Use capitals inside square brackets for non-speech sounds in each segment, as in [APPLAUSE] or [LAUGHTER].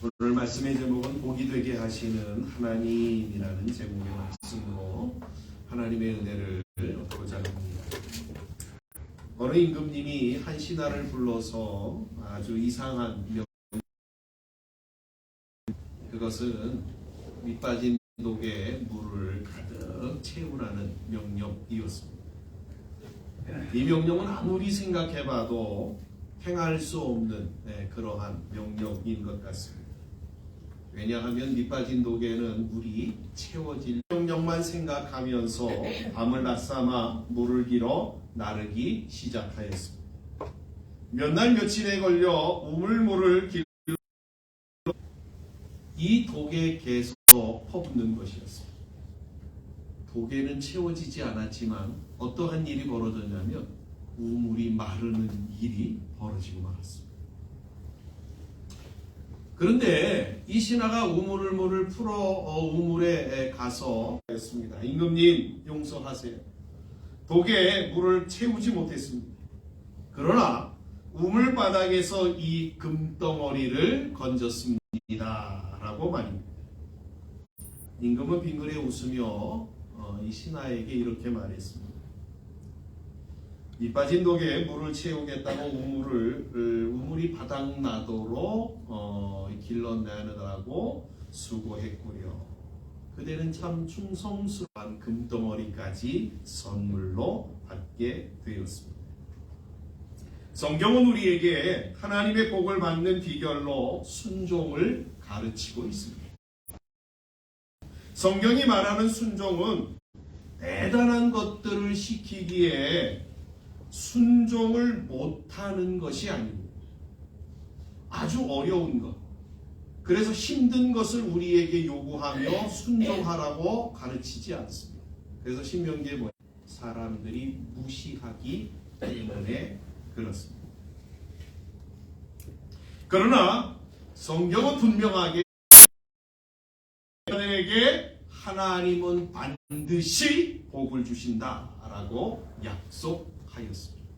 오늘 말씀의 제목은 복이 되게 하시는 하나님이라는 제목의 말씀으로 하나님의 은혜를 얻고자 합니다. 어느 임금님이 한 신하를 불러서 아주 이상한 명 그것은 밑빠진 독에 물을 가득 채우라는 명령이었습니다. 이 명령은 아무리 생각해봐도 행할 수 없는 네, 그러한 명령인 것 같습니다. 왜냐하면 밑빠진 독에는 물이 채워질 명령만 생각하면서 밤을 낮삼아 물을 길어 나르기 시작하였습니다. 몇 날 며칠에 걸려 우물물을 길이 독에 계속 퍼붓는 것이었습니다. 독에는 채워지지 않았지만 어떠한 일이 벌어졌냐면 우물이 마르는 일이 벌어지고 말았습니다. 그런데 이 신하가 우물을 물을 풀어 어, 우물에 가서 했습니다. 임금님 용서하세요. 독에 물을 채우지 못했습니다. 그러나 우물 바닥에서 이 금덩어리를 건졌습니다. 라고 말입니다. 임금은 빙그레 웃으며 어, 이 신하에게 이렇게 말했습니다. 밑빠진 독에 물을 채우겠다고 우물을 을, 우물이 바닥 나도록 어, 길러내느라고 수고했구려. 그대는 참 충성스러운 금덩어리까지 선물로 받게 되었습니다. 성경은 우리에게 하나님의 복을 받는 비결로 순종을 가르치고 있습니다. 성경이 말하는 순종은 대단한 것들을 시키기에 순종을 못하는 것이 아닙니다. 아주 어려운 것. 그래서 힘든 것을 우리에게 요구하며 순종하라고 가르치지 않습니다. 그래서 신명기에 뭐 사람들이 무시하기 때문에 그렇습니다. 그러나 성경은 분명하게 그들에게 하나님은 반드시 복을 주신다라고 약속 하였습니다.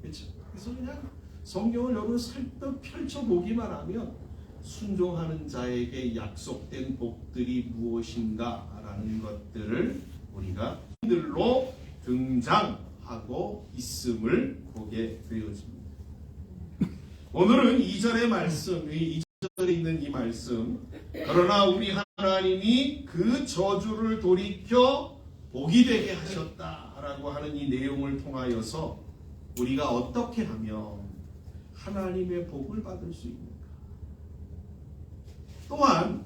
그렇죠? 그래서 그냥 성경을 여러분 살짝 펼쳐보기만 하면 순종하는 자에게 약속된 복들이 무엇인가 라는 것들을 우리가 들로 등장하고 있음을 보게 되어집니다. 오늘은 2절의 말씀, 2절에 있는 이 말씀, 그러나 우리 하나님이 그 저주를 돌이켜 복이 되게 하셨다 라고 하는 이 내용을 통하여서 우리가 어떻게 하면 하나님의 복을 받을 수 있는가? 또한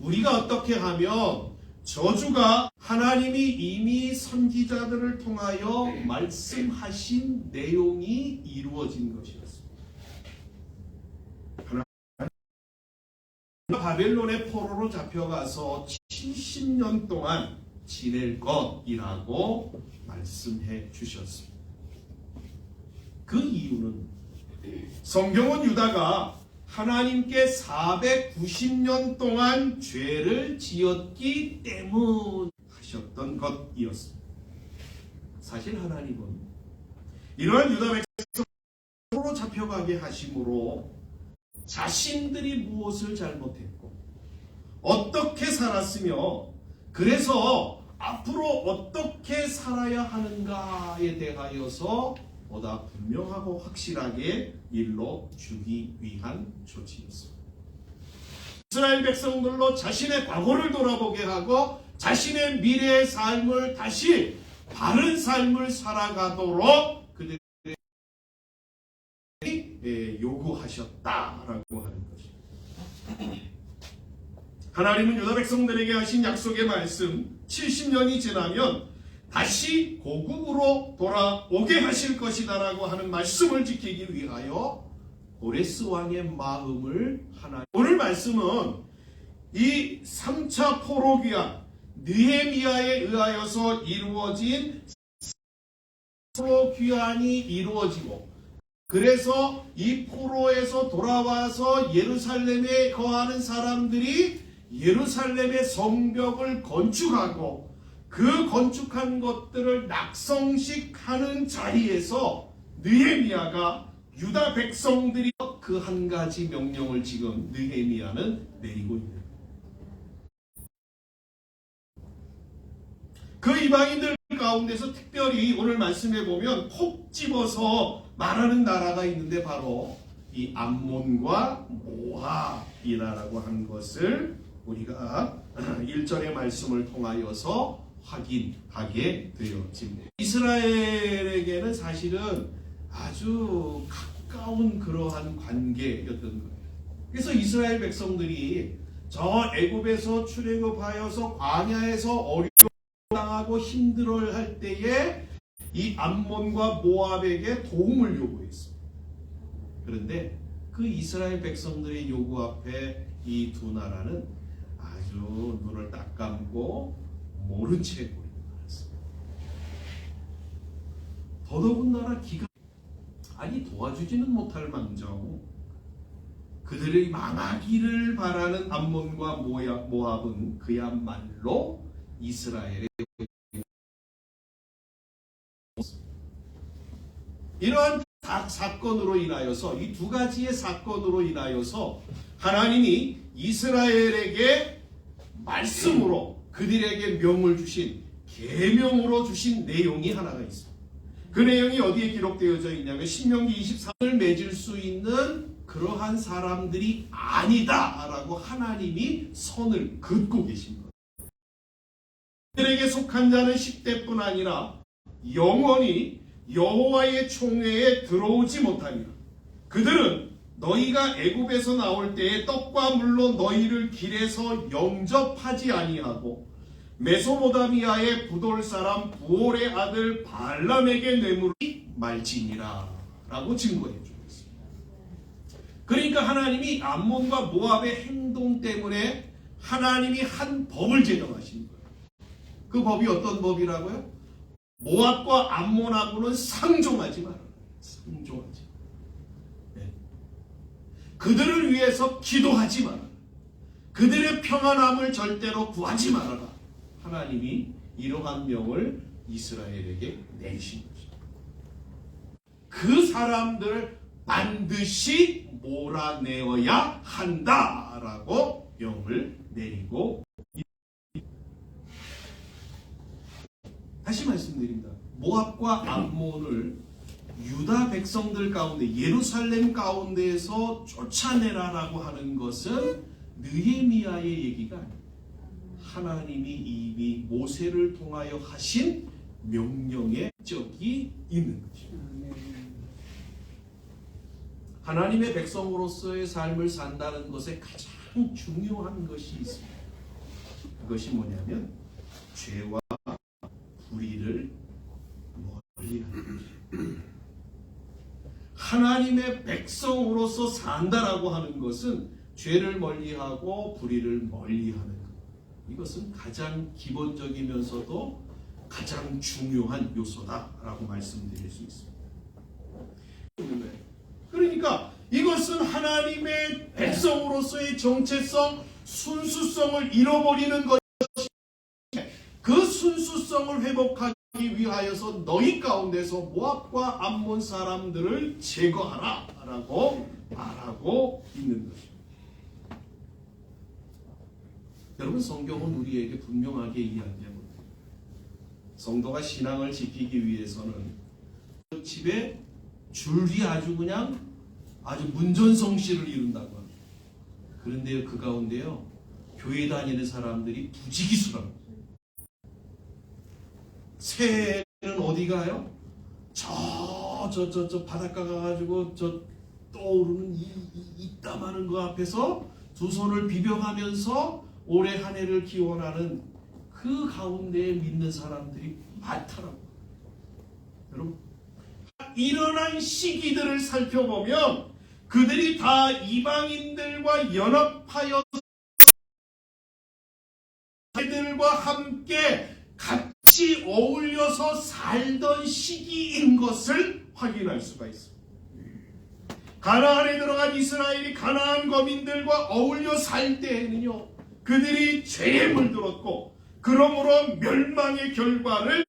우리가 어떻게 하면 저주가 하나님이 이미 선지자들을 통하여 말씀하신 내용이 이루어진 것이었습니다. 바벨론의 포로로 잡혀가서 70년 동안 지낼 것이라고 말씀해 주셨습니다. 그 이유는 성경은 유다가 하나님께 490년 동안 죄를 지었기 때문 하셨던 것이었습니다. 사실 하나님은 이러한 유다 백성으로 잡혀가게 하심으로 자신들이 무엇을 잘못했고 어떻게 살았으며 그래서 앞으로 어떻게 살아야 하는가에 대하여서 보다 분명하고 확실하게 일러 주기 위한 조치였습니다. 이스라엘 백성들로 자신의 과거를 돌아보게 하고 자신의 미래의 삶을 다시 바른 삶을 살아가도록 그들이 예, 요구하셨다라고 하는 것입니다. 하나님은 유다 백성들에게 하신 약속의 말씀 70년이 지나면 다시 고국으로 돌아오게 하실 것이다라고 하는 말씀을 지키기 위하여 고레스 왕의 마음을 하나 오늘 말씀은 이 3차 포로 귀환 느헤미야에 의하여서 이루어진 포로 귀환이 이루어지고 그래서 이 포로에서 돌아와서 예루살렘에 거하는 사람들이 예루살렘의 성벽을 건축하고 그 건축한 것들을 낙성식하는 자리에서 느헤미야가 유다 백성들이 그 한 가지 명령을 지금 느헤미야는 내리고 있는. 그 이방인들 가운데서 특별히 오늘 말씀해 보면 콕 집어서 말하는 나라가 있는데 바로 이 암몬과 모압이라고 한 것을 우리가 [CLEARS THROAT] 1절의 말씀을 통하여서 확인하게 되어집니다. 이스라엘에게는 사실은 아주 가까운 그러한 관계였던 거예요. 그래서 이스라엘 백성들이 저 애굽에서 출애굽하여서 광야에서 어려 당하고 힘들어할 때에 이 암몬과 모압에게 도움을 요구했습니다. 그런데 그 이스라엘 백성들의 요구 앞에 이 두 나라는 아주 눈을 딱 감고 모른 채 보이고 말았습니다. 더더군다나 기가 아니 도와주지는 못할 망정 그들의 망하기를 바라는 암몬과 모압- 모압은 그야말로 이스라엘의 이러한 다- 사건으로 인하여서 이 두 가지의 사건으로 인하여서 하나님이 이스라엘에게 말씀으로 그들에게 명을 주신 계명으로 주신 내용이 하나가 있습니다. 그 내용이 어디에 기록되어져 있냐면 신명기 23을 맺을 수 있는 그러한 사람들이 아니다라고 하나님이 선을 긋고 계신 거예요. 그들에게 속한 자는 10대뿐 아니라 영원히 여호와의 총회에 들어오지 못하니라. 그들은 너희가 애굽에서 나올 때에 떡과 물로 너희를 길에서 영접하지 아니하고 메소포다미아의 부돌 사람 부올의 아들 발람에게 뇌물이 말지니라 라고 증거해 주고 있습니다. 그러니까 하나님이 암몬과 모압의 행동 때문에 하나님이 한 법을 제정하신 거예요. 그 법이 어떤 법이라고요? 모압과 암몬하고는 상종하지. 상종하지. 네. 그들을 위해서 기도하지 마라. 그들의 평안함을 절대로 구하지 말아라. 하나님이 이러한 명을 이스라엘에게 내리신 것입니다. 그 사람들을 반드시 몰아내어야 한다라고 명을 내리고 다시 말씀드립니다. 모압과 암몬을 유다 백성들 가운데 예루살렘 가운데에서 쫓아내라라고 하는 것은 느헤미야의 얘기가. 하나님이 이미 모세를 통하여 하신 명령의 적이 있는 것입니다. 하나님의 백성으로서의 삶을 산다는 것에 가장 중요한 것이 있습니다. 그것이 뭐냐면 죄와 불의를 멀리하는 것입니다. 하나님의 백성으로서 산다라고 하는 것은 죄를 멀리하고 불의를 멀리하는 것. 이것은 가장 기본적이면서도 가장 중요한 요소다라고 말씀드릴 수 있습니다. 그러니까 이것은 하나님의 백성으로서의 정체성, 순수성을 잃어버리는 것. 그 순수성을 회복하기 위하여서 너희 가운데서 모압과 암몬 사람들을 제거하라라고 말하고 있는 것입니다. 여러분 성경은 우리에게 분명하게 이야기합니다. 성도가 신앙을 지키기 위해서는 집에 줄이 아주 그냥 아주 문전성시를 이룬다고 합니다. 그런데요 그 가운데요 교회 다니는 사람들이 부지기수랍니다. 새는 어디 가요? 저 저 저 저 바닷가 가가지고 저 떠오르는 이, 이, 이따마는 거 앞에서 두 손을 비벼가면서 올해 한 해를 기원하는 그 가운데에 믿는 사람들이 많더라고. 여러분 일어난 시기들을 살펴보면 그들이 다 이방인들과 연합하여 그들과 같이 어울려서 살던 시기인 것을 확인할 수가 있습니다. 가나안에 들어간 이스라엘이 가나안 거민들과 어울려 살 때에는요, 그들이 죄에 물들었고, 그러므로 멸망의 결과를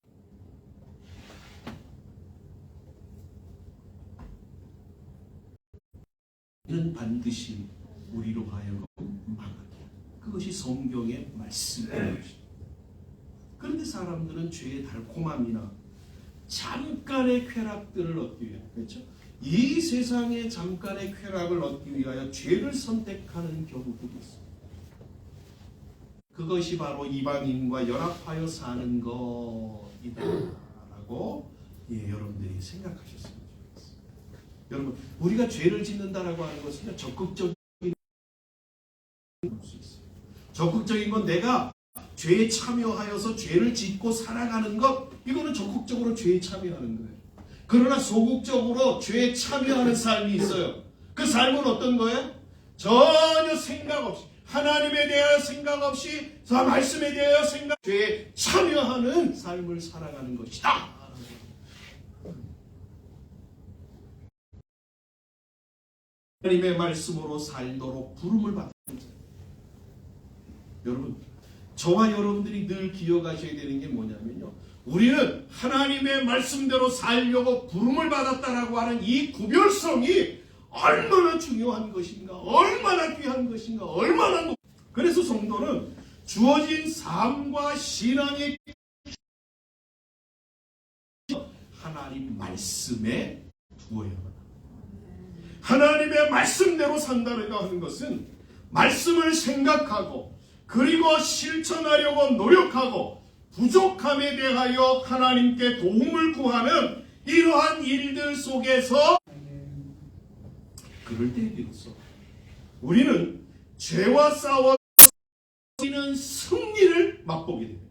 는 반드시 우리로 하여금 망하게 그것이 성경의 말씀입니다. 그런데 사람들은 죄의 달콤함이나 잠깐의 쾌락들을 얻기 위해 그렇죠? 이 세상의 잠깐의 쾌락을 얻기 위하여 죄를 선택하는 경우들이 있습니다. 그것이 바로 이방인과 연합하여 사는 것이다라고 예, 여러분들이 생각하셨으면 좋겠습니다. 여러분 우리가 죄를 짓는다라고 하는 것은 적극적인 수 있어요. 적극적인 건 내가 죄에 참여하여서 죄를 짓고 살아가는 것 이거는 적극적으로 죄에 참여하는 거예요. 그러나 소극적으로 죄에 참여하는 삶이 있어요. 그 삶은 어떤 거예요? 전혀 생각 없이 하나님에 대하여 생각 없이 저 말씀에 대하여 생각 죄에 참여하는 삶을 살아가는 것이다. 하나님의 말씀으로 살도록 부름을 받는 거예요. 여러분 저와 여러분들이 늘 기억하셔야 되는 게 뭐냐면요. 우리는 하나님의 말씀대로 살려고 부름을 받았다라고 하는 이 구별성이 얼마나 중요한 것인가, 얼마나 귀한 것인가, 얼마나 높- 그래서 성도는 주어진 삶과 신앙의 하나님 말씀에 두어야 합니다. 하나님의 말씀대로 산다고 하는 것은 말씀을 생각하고 그리고 실천하려고 노력하고 부족함에 대하여 하나님께 도움을 구하는 이러한 일들 속에서 그럴 때 비로소 우리는 죄와 싸워 우리는 승리를 맛보게 됩니다.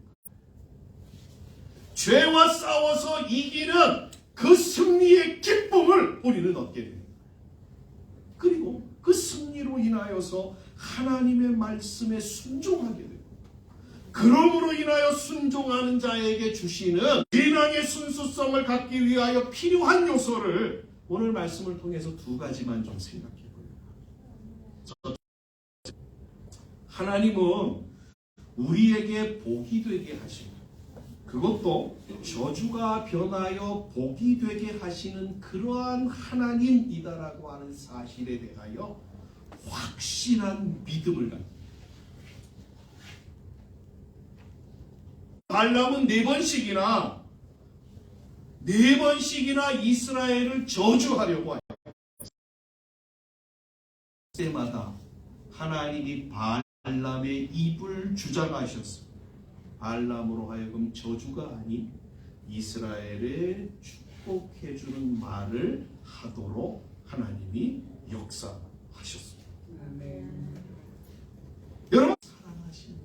죄와 싸워서 이기는 그 승리의 기쁨을 우리는 얻게 됩니다. 그리고 그 승리로 인하여서 하나님의 말씀에 순종하게 됩니다. 그러므로 인하여 순종하는 자에게 주시는 신앙의 순수성을 갖기 위하여 필요한 요소를 오늘 말씀을 통해서 두 가지만 좀 생각해 보려고 하나님은 우리에게 복이 되게 하시고 그것도 저주가 변하여 복이 되게 하시는 그러한 하나님이다라고 하는 사실에 대하여 확신한 믿음을 갖 발람은 네 번씩이나 네 번씩이나 이스라엘을 저주하려고 하여 때마다 하나님이 발람의 입을 주장하셨습니다. 발람으로 하여금 저주가 아닌 이스라엘에 축복해주는 말을 하도록 하나님이 역사하셨습니다. 여러분 사랑하시는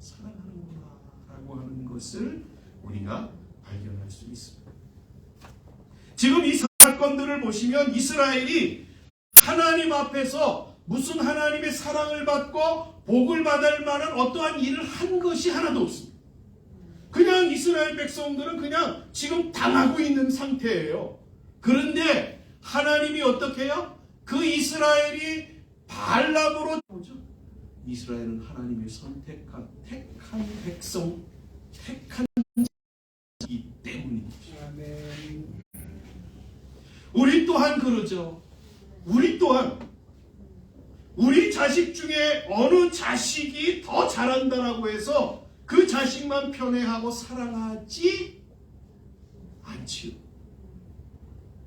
사랑하는구나라고 하는 것을 우리가 발견할 수 있습니다. 지금 이 사건들을 보시면 이스라엘이 하나님 앞에서 무슨 하나님의 사랑을 받고 복을 받을 만한 어떠한 일을 한 것이 하나도 없습니다. 그냥 이스라엘 백성들은 그냥 지금 당하고 있는 상태예요. 그런데 하나님이 어떻게 해요? 그 이스라엘이 발람으로? 이스라엘은 하나님의 선택한 택한 백성, 택한 자이기 때문입니다. 우리 또한 그러죠. 우리 또한 우리 자식 중에 어느 자식이 더 잘한다라고 해서 그 자식만 편애하고 사랑하지 않지요.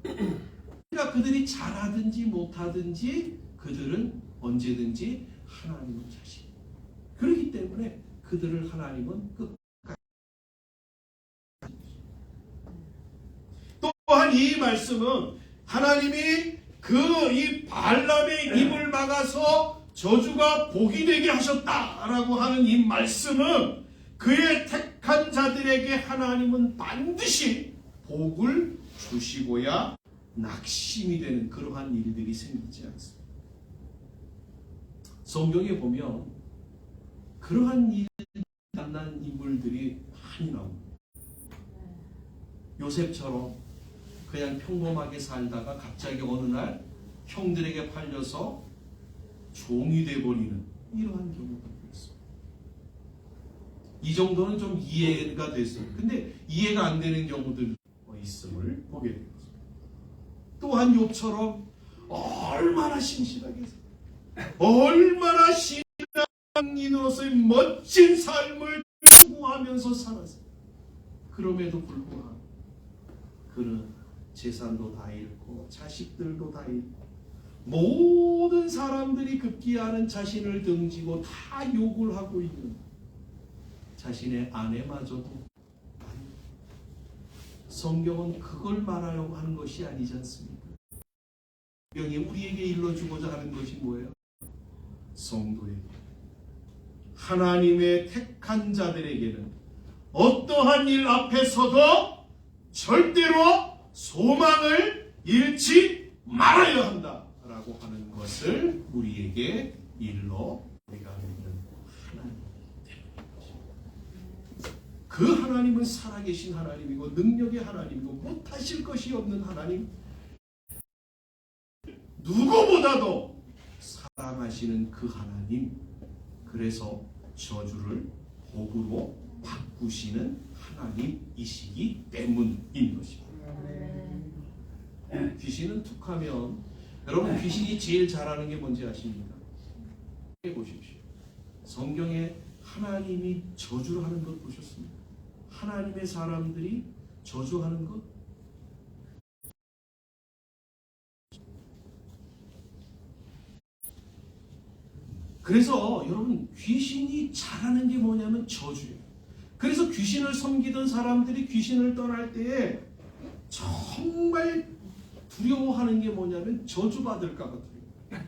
[CLEARS THROAT] 그러니까 그들이 잘하든지 못하든지 그들은 언제든지 하나님의 자식. 그렇기 때문에 그들을 하나님은 끝까지 또한 이 말씀은 하나님이 그 이 발람의 입을 막아서 저주가 복이 되게 하셨다라고 하는 이 말씀은 그의 택한 자들에게 하나님은 반드시 복을 주시고야 낙심이 되는 그러한 일들이 생기지 않습니다. 성경에 보면 그러한 일 만난 인물들이 많이 나옵니다. 요셉처럼 그냥 평범하게 살다가 갑자기 어느 날 형들에게 팔려서 종이 돼버리는 이러한 경우가 있어요. 이 정도는 좀 이해가 됐어요. 근데 이해가 안 되는 경우들 있음을 보게 됩니다. 또한 욥처럼 얼마나 신실하게 살 얼마나 신앙인으로서의 멋진 삶을 추구하면서 살았어요. 그럼에도 불구하고 그는 재산도 다 잃고 자식들도 다 잃고 모든 사람들이 급기야는 자신을 등지고 다 욕을 하고 있는 자신의 아내마저도 성경은 그걸 말하려고 하는 것이 아니지 않습니까? 성경이 우리에게 일러주고자 하는 것이 뭐예요? 성도에게 하나님의 택한 자들에게는 어떠한 일 앞에서도 절대로 소망을 잃지 말아야 한다라고 하는 것을 우리에게 일러 우리가 믿는 하나님 그 하나님은 살아계신 하나님이고 능력의 하나님이고 못하실 것이 없는 하나님. 누구보다도 사랑하시는 그 하나님 그래서 저주를 복으로 바꾸시는 하나님이시기 때문인 것입니다. 귀신은 툭하면 여러분 귀신이 제일 잘하는 게 뭔지 아십니까? 해보십시오. 성경에 하나님이 저주를 하는 것 보셨습니까? 하나님의 사람들이 저주하는 것 그래서 여러분 귀신이 잘하는 게 뭐냐면 저주예요. 그래서 귀신을 섬기던 사람들이 귀신을 떠날 때에 정말 두려워하는 게 뭐냐면 저주받을까 봐 두려워.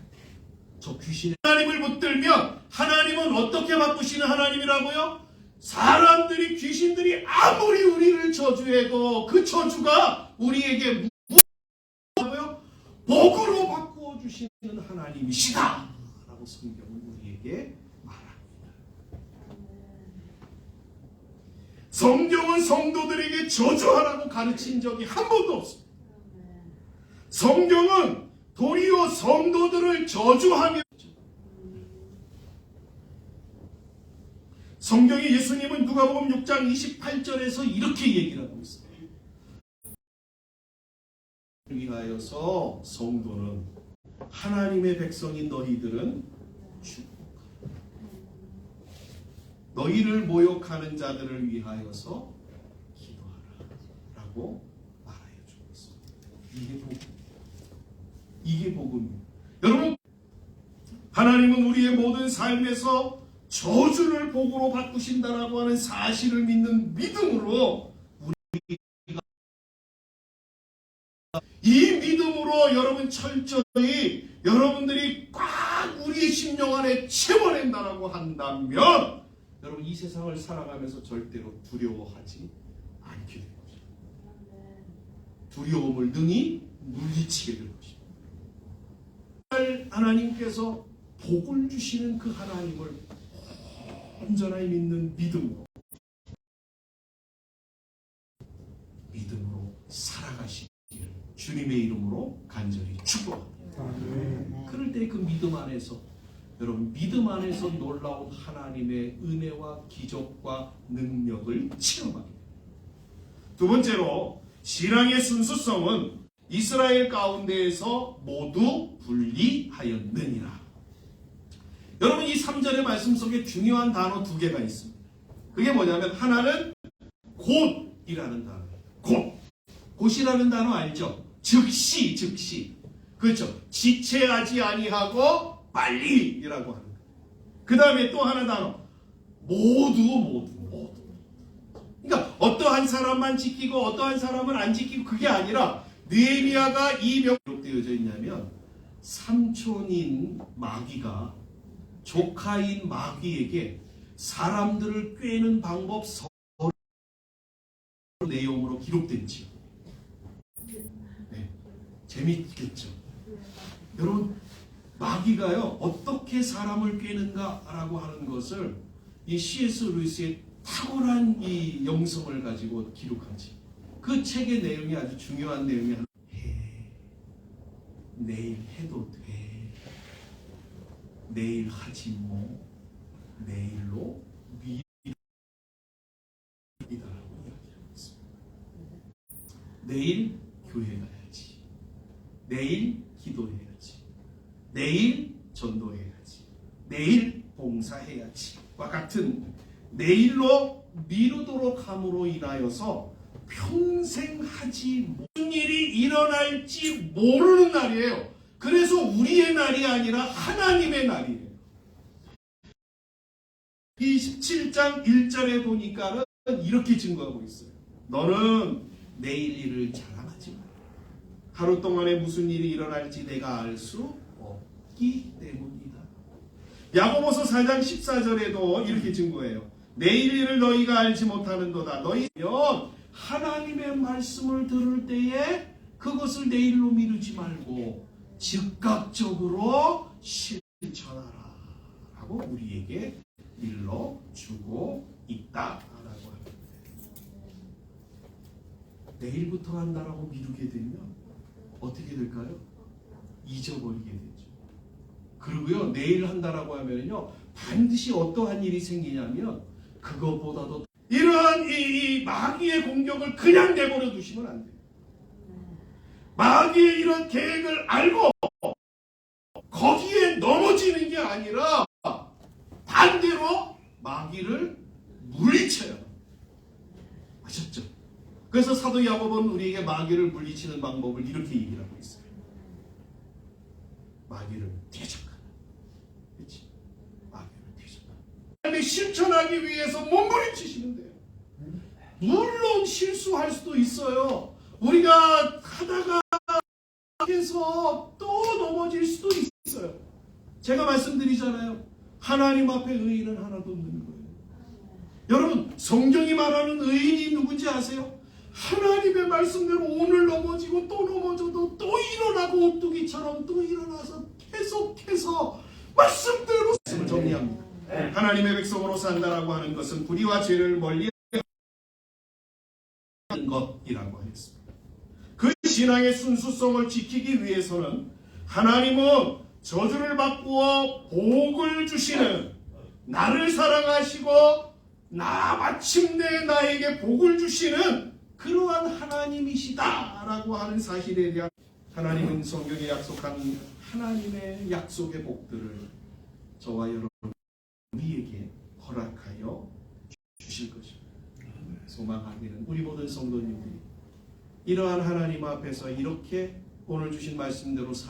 저 귀신의 하나님을 붙들면 하나님은 어떻게 바꾸시는 하나님이라고요? 사람들이 귀신들이 아무리 우리를 저주해도 그 저주가 우리에게 뭐고요? 복으로 바꾸어 주시는 하나님이시다라고 성경은 우리에게 말합니다. 성경은 성도들에게 저주하라고 가르친 적이 한 번도 없습니다. 성경은 도리어 성도들을 저주하며 성경의 예수님은 누가복음 6장 28절에서 이렇게 얘기를 하고 있어요. 위하여서 성도는 하나님의 백성인 너희들은. 너희를 모욕하는 자들을 위하여서 기도하라라고 말하여 주고 있습니다. 이게 복음. 이게 복음입니다. 여러분 하나님은 우리의 모든 삶에서 저주를 복으로 바꾸신다라고 하는 사실을 믿는 믿음으로 우리가 이 믿음으로 여러분 철저히 여러분들이 꽉 우리의 심령 안에 채워낸다라고 한다면 여러분 이 세상을 살아가면서 절대로 두려워하지 않게 될 것입니다. 두려움을 능히 물리치게 될 것입니다. 하나님께서 복을 주시는 그 하나님을 온전히 믿는 믿음으로 믿음으로 살아가시기를 주님의 이름으로 간절히 축복합니다. 그럴 때 그 믿음 안에서 여러분 믿음 안에서 놀라운 하나님의 은혜와 기적과 능력을 체험하게 됩니다. 두 번째로 신앙의 순수성은 이스라엘 가운데에서 모두 분리하였느니라. 여러분 이 3절의 말씀 속에 중요한 단어 두 개가 있습니다. 그게 뭐냐면 하나는 곧이라는 단어예요. 곧. 곧이라는 단어 알죠? 즉시, 즉시. 그렇죠. 지체하지 아니하고 빨리이라고 하는 거예요. 그 다음에 또 하나 단어. 모두, 모두, 모두. 그러니까 어떠한 사람만 지키고 어떠한 사람은 안 지키고 그게 아니라 느헤미야가 이 명 기록되어져 있냐면 삼촌인 마귀가 조카인 마귀에게 사람들을 꿰는 방법 서 내용으로 기록된지요. 네, 재밌겠죠. 여러분 마귀가요 어떻게 사람을 꿰는가라고 하는 것을 이 C.S. 루이스의 탁월한 이 영성을 가지고 기록하지. 그 책의 내용이 아주 중요한 내용이 하나. 해. 내일 해도 돼. 내일 하지 뭐. 내일로 미이다라고 이야기하고 있습니다. 내일 교회 가야지. 내일 기도해야지. 내일 전도해야지. 내일 봉사해야지 와 같은 내일로 미루도록 함으로 인하여서 평생 하지 무슨 일이 일어날지 모르는 날이에요. 그래서 우리의 날이 아니라 하나님의 날이에요. 이 17장 1절에 보니까는 이렇게 증거하고 있어요. 너는 내일 일을 마. 하루 동안에 무슨 일이 일어날지 내가 알 수 없기 때문이다. 야고보서 4장 14절에도 이렇게 증거해요. 내일 일을 너희가 알지 못하는도다. 너희는 하나님의 말씀을 들을 때에 그것을 내일로 미루지 말고 즉각적으로 실천하라. 라고 우리에게 일러 주고 있다 라고 합니다. 내일부터 한다라고 미루게 되면 어떻게 될까요? 잊어버리게 되죠. 그리고요 내일 한다라고 하면요 반드시 어떠한 일이 생기냐면 그것보다도 이러한 이, 이 마귀의 공격을 그냥 내버려 두시면 안 돼요. 마귀의 이런 계획을 알고 거기에 넘어지는 게 아니라 반대로 마귀를 물리쳐요. 그래서 사도 야곱은 우리에게 마귀를 물리치는 방법을 이렇게 얘기를 하고 있어요. 마귀를 대적하라. 그렇지? 마귀를 대적하라. 하나님이 실천하기 위해서 몸부림치시면 돼요. 물론 실수할 수도 있어요. 우리가 하다가 해서 또 넘어질 수도 있어요. 제가 말씀드리잖아요. 하나님 앞에 의인은 하나도 없는 거예요. 여러분, 성경이 말하는 의인이 누군지 아세요? 하나님의 말씀대로 오늘 넘어지고 또 넘어져도 또 일어나고 오뚜기처럼 또 일어나서 계속해서 말씀대로 말씀을 정리합니다. 하나님의 백성으로 산다라고 하는 것은 불의와 죄를 멀리 하는 것이라고 하였습니다. 그 신앙의 순수성을 지키기 위해서는 하나님은 저주를 바꾸어 복을 주시는 나를 사랑하시고 나 마침내 나에게 복을 주시는 그러한 하나님이시다라고 하는 사실에 대한 하나님은 성경에 약속한 하나님의 약속의 복들을 저와 여러분 우리에게 허락하여 주실 것입니다. 소망하기는 우리 모든 성도님들이 이러한 하나님 앞에서 이렇게 오늘 주신 말씀대로 살